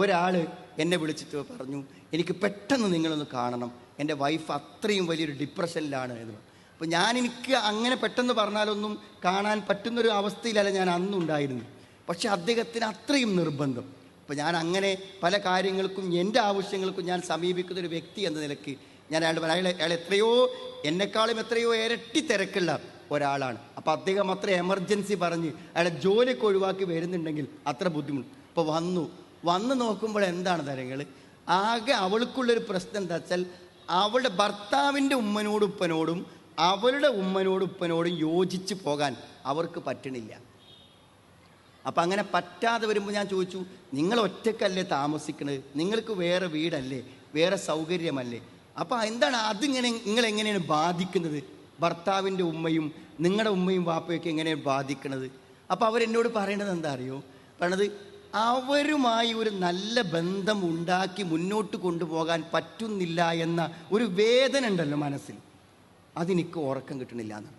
ഒരാൾ എന്നെ വിളിച്ചിട്ട് പറഞ്ഞു എനിക്ക് പെട്ടെന്ന് നിങ്ങളൊന്ന് കാണണം. എന്റെ വൈഫ് അത്രയും വലിയൊരു ഡിപ്രഷനിലാണ് എന്ന്. അപ്പോൾ ഞാൻ എനിക്ക് അങ്ങനെ പെട്ടെന്ന് പറഞ്ഞാലൊന്നും കാണാൻ പറ്റുന്നൊരു അവസ്ഥയിലല്ല ഞാൻ അന്നുണ്ടായിരുന്നു പക്ഷേ അദ്ദേഹത്തിന് അത്രയും നിർബന്ധം. അപ്പോൾ ഞാൻ അങ്ങനെ പല കാര്യങ്ങൾക്കും എന്റെ ആവശ്യങ്ങൾക്കും ഞാൻ സമീപിക്കുന്ന ഒരു വ്യക്തി എന്ന നിലയ്ക്ക് ഞാൻ അയാൾ അയാൾ അയാൾ എത്രയോ എന്നെക്കാളും എത്രയോ ഇരട്ടി തിരക്കുള്ള ഒരാളാണ്. അപ്പോൾ അദ്ദേഹം അത്ര എമർജൻസി പറഞ്ഞ് അയാളെ ജോലിയൊക്കെ ഒഴിവാക്കി വരുന്നുണ്ടെങ്കിൽ അത്ര ബുദ്ധിമുട്ട്. അപ്പോൾ വന്നു. വന്ന് നോക്കുമ്പോൾ എന്താണ് തരങ്ങൾ ആകെ അവൾക്കുള്ളൊരു പ്രശ്നം എന്താ വെച്ചാൽ അവളുടെ ഭർത്താവിന്റെ ഉമ്മനോടും ഉപ്പനോടും അവളുടെ ഉമ്മനോടും ഉപ്പനോടും യോജിച്ച് പോകാൻ അവർക്ക് പറ്റണില്ല. അപ്പം അങ്ങനെ പറ്റാതെ വരുമ്പോൾ ഞാൻ ചോദിച്ചു നിങ്ങൾ ഒറ്റക്കല്ലേ താമസിക്കുന്നത് നിങ്ങൾക്ക് വേറെ വീടല്ലേ? വേറെ സൗകര്യമല്ലേ? അപ്പോൾ എന്താണ് അതിങ്ങനെ നിങ്ങളെങ്ങനെയാണ് ബാധിക്കുന്നത്? ഭർത്താവിന്റെ ഉമ്മയും നിങ്ങളുടെ ഉമ്മയും വാപ്പയൊക്കെ എങ്ങനെയാണ് ബാധിക്കുന്നത് അപ്പോൾ അവരെന്നോട് പറയണത് എന്താ അറിയോ? പറയണത് അവരുമായി ഒരു നല്ല ബന്ധം ഉണ്ടാക്കി മുന്നോട്ട് കൊണ്ടുപോകാൻ പറ്റുന്നില്ല എന്ന ഒരു വേദന ഉണ്ടല്ലോ മനസ്സിൽ. അതെനിക്ക് ഉറക്കം കിട്ടണില്ല എന്ന്.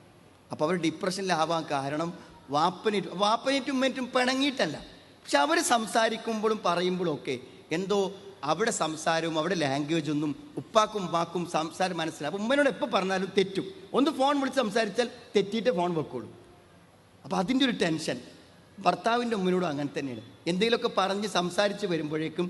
അപ്പോൾ അവർ ഡിപ്രഷനിലാവാൻ കാരണം വാപ്പനേറ്റും വാപ്പനേറ്റും മറ്റും പിണങ്ങിയിട്ടല്ല. പക്ഷെ അവർ സംസാരിക്കുമ്പോഴും പറയുമ്പോഴും ഒക്കെ എന്തോ അവിടെ സംസാരവും അവിടെ ലാംഗ്വേജ് ഒന്നും ഉപ്പാക്കും ഉമ്മാക്കും സംസാരം മനസ്സിലാവും. ഉമ്മനോട് എപ്പോൾ പറഞ്ഞാലും തെറ്റും. ഒന്ന് ഫോൺ വിളിച്ച് സംസാരിച്ചാൽ തെറ്റിയിട്ട് ഫോൺ വെക്കുള്ളൂ അപ്പോൾ അതിന്റെ ഒരു ടെൻഷൻ ഭർത്താവിന്റെ ഉമ്മനോടും അങ്ങനെ തന്നെയാണ്. എന്തെങ്കിലുമൊക്കെ പറഞ്ഞ് സംസാരിച്ച് വരുമ്പോഴേക്കും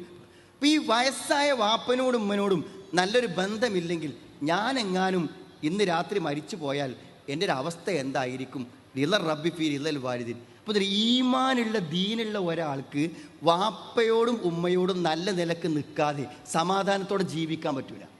ഈ വയസ്സായ വാപ്പനോടും ഉമ്മനോടും നല്ലൊരു ബന്ധമില്ലെങ്കിൽ ഞാൻ എങ്ങാനും ഇന്ന് രാത്രി മരിച്ചു പോയാൽ എന്റെ ഒരു അവസ്ഥ എന്തായിരിക്കും? റിലർ റബ്ബി ഫീ റിലൽ വാരിദിൻ അപ്പോൾ ഇതിൽ ഈമാനുള്ള ദീനുള്ള ഒരാൾക്ക് വാപ്പയോടും ഉമ്മയോടും നല്ല നിലയ്ക്ക് നിൽക്കാതെ സമാധാനത്തോടെ ജീവിക്കാൻ പറ്റൂല.